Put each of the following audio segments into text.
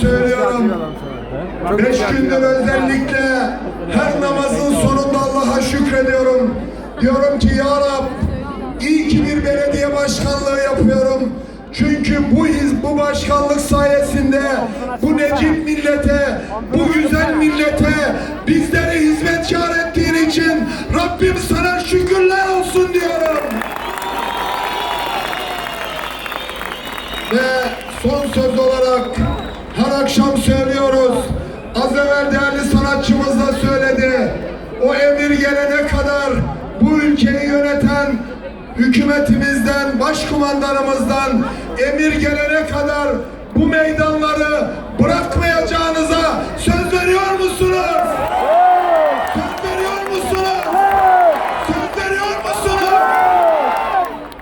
söylüyorum. Beş gündür özellikle her namazın sonunda Allah'a şükrediyorum. Diyorum ki Ya Rab iyi ki bir belediye başkanlığı yapıyorum. Çünkü bu iz, bu başkanlık sayesinde bu necip millete, bu güzel millete bizleri hizmetkar ettiğin için Rabbim sana şükürler olsun diyorum. Ve son söz olarak her akşam söylüyoruz. Az evvel değerli sanatçımız da söyledi. O emir gelene kadar bu ülkeyi yöneten hükümetimizden, başkumandanımızdan emir gelene kadar bu meydanları bırakmayacağınıza söz veriyor musunuz? Söz veriyor musunuz? Söz veriyor musunuz?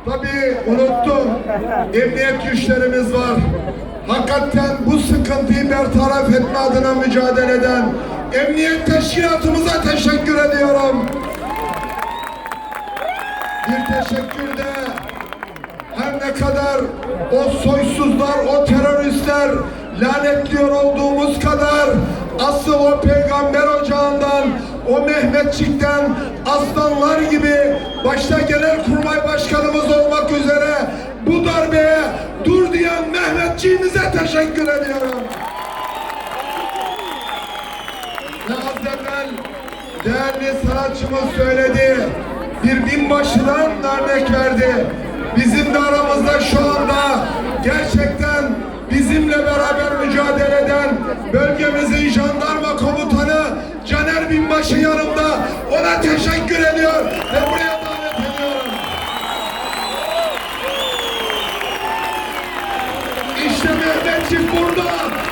Tabii unuttum. Emniyet güçlerimiz var. Hakikaten bu sıkıntıyı bertaraf etme adına mücadele eden emniyet teşkilatımıza teşekkür ediyorum. Bir teşekkür de her ne kadar o soysuzlar, o teröristler lanetliyor olduğumuz kadar asıl o peygamber ocağından, o Mehmetçik'ten aslanlar gibi başta genelkurmay başkanımız olmak üzere teşekkür ediyorum. Ve az evvel değerli sanatçımız söyledi. Bir binbaşıdan örnek verdi. Bizim de aramızda şu anda gerçekten bizimle beraber mücadele eden bölgemizin jandarma komutanı Caner Binbaşı yanımda. Ona teşekkür rakip burada.